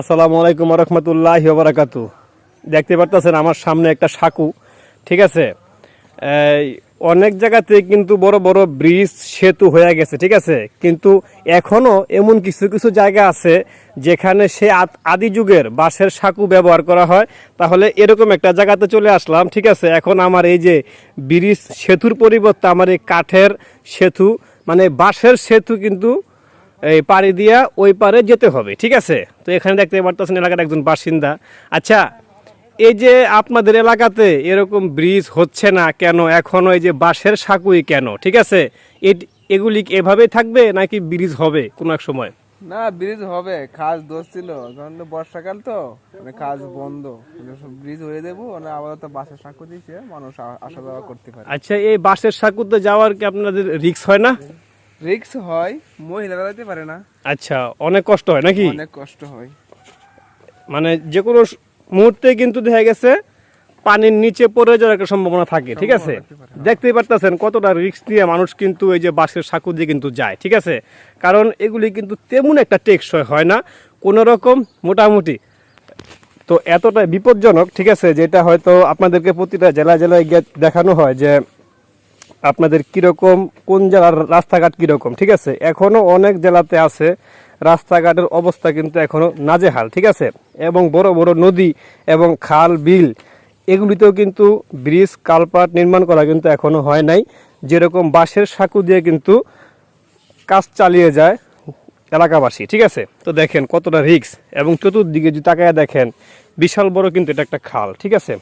আসসালামু আলাইকুম রহমতুল্লাহ বারাকাতু দেখতে পারতেছেন আমার সামনে একটা সাঁকু, ঠিক আছে? অনেক জায়গাতে কিন্তু বড় বড় ব্রিজ, সেতু হয়ে গেছে, ঠিক আছে? কিন্তু এখনও এমন কিছু কিছু জায়গা আছে যেখানে সে আদি যুগের বাঁশের সাঁকু ব্যবহার করা হয়। তাহলে এরকম একটা জায়গাতে চলে আসলাম, ঠিক আছে? এখন আমার এই যে ব্রিজ, সেতুর পরিবর্তে আমার এই কাঠের সেতু মানে বাঁশের সেতু কিন্তু এই পাড়ি দিয়া ওই পারে যেতে হবে ঠিক আছে? তো এখানে দেখতে পারতেছেন এলাকার একজন বাসিন্দা। আচ্ছা এই যে আপনাদের এলাকাতে এরকম ব্রিজ হচ্ছে না কেন? এখনও এই যে বাঁশের সাঁকুই কেন? ঠিক আছে? এগুলি এভাবেই থাকবে নাকি ব্রিজ হবে কোনো এক সময়? না ব্রিজ হবে। কাজ দোষ ছিল। কারণ বর্ষাকাল তো মানে কাজ বন্ধ। ব্রিজ হয়ে দেবো মানে আপাতত বাসের সাঁকু দিয়েছে মানুষ আসা যাওয়া করতে পারে। আচ্ছা এই বাঁশের সাঁকুতে যাওয়ার কি আপনাদের রিক্স হয় না? রিক্স হয় মহিলারা যেতে পারে না। আচ্ছা অনেক কষ্ট হয় নাকি? অনেক কষ্ট হয়। মানে যে কোনো মুহূর্তে কিন্তু দেখা গেছে পানির নিচে পড়ে যাওয়ার একটা সম্ভাবনা থাকে ঠিক আছে? দেখতেই পারতেছেন কতটা রিস্ক নিয়ে মানুষ কিন্তু এই যে বাসের সাঁকু দিয়ে কিন্তু যায় ঠিক আছে? কারণ এগুলি কিন্তু তেমন একটা টেকসই হয় না কোনো রকম মোটামুটি। তো এতটা বিপজ্জনক ঠিক আছে? যেটা হয়তো আপনাদেরকে প্রতিটা জেলায় জেলায় গিয়ে দেখানো হয় যে আপনাদের কীরকম, কোন জেলার রাস্তাঘাট কীরকম, ঠিক আছে? এখনও অনেক জেলাতে আছে, রাস্তাঘাটের অবস্থা কিন্তু এখনও নাজেহাল, ঠিক আছে? এবং বড় বড় নদী এবং খাল, বিল, এগুলিতেও কিন্তু ব্রিজ, কালপাট নির্মাণ করা কিন্তু এখনও হয় নাই। যেরকম বাঁশের সাঁকু দিয়ে কিন্তু কাজ চালিয়ে যায় এলাকাবাসী, ঠিক আছে? তো দেখেন কতটা রিক্স এবং চতুর্দিকে যদি তাকায় দেখেন, বিশাল বড় কিন্তু এটা একটা খাল, ঠিক আছে?